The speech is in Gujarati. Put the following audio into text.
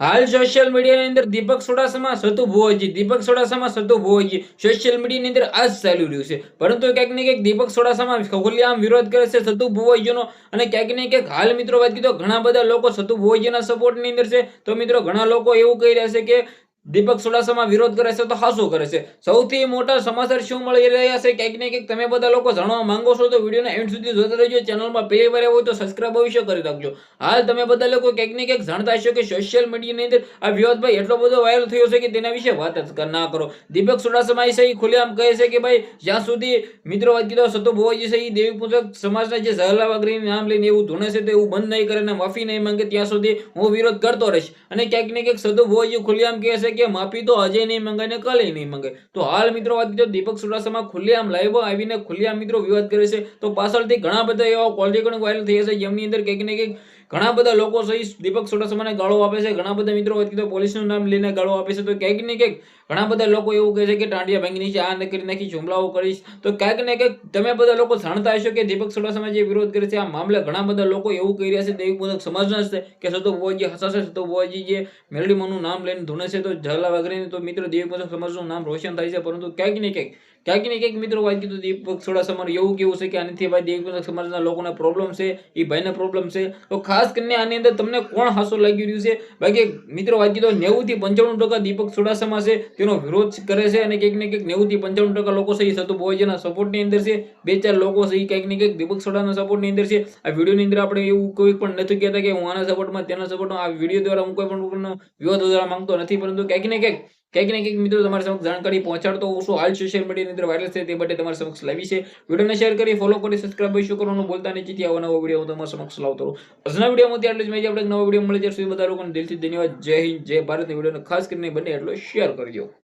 હાલ સોશિયલ મીડિયાની અંદર દીપક સોડાસામાં સતુ ભુવાજી દીપક સોડાસામાં સતુ ભુવાજી સોશિયલ મીડિયાની અંદર આ જ ચાલી રહ્યું છે. પરંતુ ક્યાંક ને ક્યાંક દીપક સોડાસામાં ખગોલિયામ વિરોધ કરે છે સતુ ભુવાજીનો અને ક્યાંક ને ક્યાંક હાલ મિત્રો વાત કીધો ઘણા બધા લોકો સતુ ભુવાજીના સપોર્ટની અંદર છે. તો મિત્રો ઘણા લોકો એવું કહી રહ્યા છે કે દીપક સોડાસામાં વિરોધ કરે છે તો હાસો કરે છે. સૌથી મોટા સમાચાર શું મળી રહ્યા છે? ક્યાંક ને ક્યાંક તમે બધા લોકો જાણવા માંગો છો તો વિડીયોના એન્ડ સુધી જોતા રહેજો. ચેનલમાં પહેલી વાર હોય તો સબસ્ક્રાઇબ અવશ્ય કરી રાખજો. હાલ તમે બધા લોકો ક્યાંક ને ક્યાંક જાણતા હશો કે સોશિયલ મીડિયાની અંદર આ વિવાદભાઈ એટલો બધો વાયરલ થયો છે કે તેના વિશે વાત જ ના કરો. દીપક સોડાસમા છે એ ખુલ્લેઆમ કહે છે કે ભાઈ, જ્યાં સુધી મિત્રો વાત કીધો સતો ભોવાજી છે એ દેવી પૂજક સમાજના જે ઝહલા વાગરીનું નામ લઈને એવું ધૂણે છે તો એવું બંધ નહીં કરે અને માફી નહીં માંગે, ત્યાં સુધી હું વિરોધ કરતો રહીશ. અને ક્યાંક ને ક્યાંક સદુ ભોવાજી ખુલ્લેઆમ કહે છે કે માફી તો અજય નહીં મંગાય ને કાલે નહીં મંગાય. તો હાલ મિત્રો વાત કરીએ દીપક સોડાસમા ખુલ્લેઆમ લાઈવ આવીને ખુલ્લેઆમ મિત્રો વિવાદ કરે છે. તો પાછળથી ઘણા બધા એવા કોલ્ડિકણ વાયરલ થયા છે, જેમની અંદર કંઈક ને ક્યાંક ઘણા બધા લોકો સહી દીપક સોડાસમાને ગાળો આપે છે. ઘણા બધા મિત્રો વાત તો પોલીસનું નામ લઈને ગાળો આપે છે. તો ક્યાંક ને ક્યાંક ઘણા બધા લોકો એવું કહે છે કે ટાંડિયા ભાંગી છે આ ન કરી નાખી, જુમલાઓ કરીશ. તો ક્યાંક ને ક્યાંક તમે બધા લોકો જાણતા હશો કે દીપક સોડાસમા જે વિરોધ કરે છે, આ મામલે ઘણા બધા લોકો એવું કહી રહ્યા છે દેવી પૂજક સમાજના છે કે સતો ભુવાજી હસાશે, સતો ભુવાજી જે મેલડીમાંનું નામ લઈને ધૂણે છે, તો ઝાલા વગેરે તો મિત્રો દેવી પૂજક સમાજનું નામ રોશન થાય છે. પરંતુ ક્યાંક ને ક્યાંક ક્યાંક ને ક્યાંક મિત્રો વાત કીધું દીપક સોડાસમાનું એવું કેવું છે કે આનાથી ભાઈ દેવી સમાજના લોકોને પ્રોબ્લેમ છે એ ભાઈને પ્રોબ્લેમ છે. તો ખાસ કરીને આની અંદર તમને કોણ હાસો લાગી રહ્યું છે? બાકી મિત્રો વાત કીધો નેવું થી પંચાણું ટકા દીપક સોડાસમા છે. તેનો વિરોધ કરે છે અને ક્યાંક ને ક્યાંક નેવું થી પંચાણું ટકા લોકો છે થતું હોય જેના સપોર્ટની અંદર છે. બે ચાર લોકો સહી કંઈક ને ક્યાંક દીપક સોડાના સપોર્ટની અંદર છે. આ વિડીયોની અંદર આપણે એવું કોઈ પણ નથી કહેતા કે હું આના સપોર્ટમાં, તેના સપોર્ટમાં. આ વીડિયો દ્વારા હું કોઈ પણ વિવાદ વધારવા માંગતો નથી. પરંતુ ક્યાંક ને ક્યાંક ક્યાંક ને ક્યાંક મિત્રો તમારી સમક્ષ જાણકારી પહોંચાડતો હું શું હાલ સોશિયલ મીડિયાની અંદર વાયરલ છે તે માટે તમારી સમક્ષ લાવી છે. વિડીયોને શેર કરી ફોલો કરી સબસ્ક્રાઈબ શું કરવાનું બોલતા નહીં, જેથી આવો નવો વીડિયો હું તમારી સમક્ષ લાવતો રહું. આજના વિડીયોમાંથી આટલું જ. મેં આપણે નવો વીડિયો મળે ત્યાં સુધી બધા લોકોને દિલથી ધન્યવાદ. જય હિન્દ, જય ભારત. વિડીયોને ખાસ કરીને બને એટલો શેર કરજો.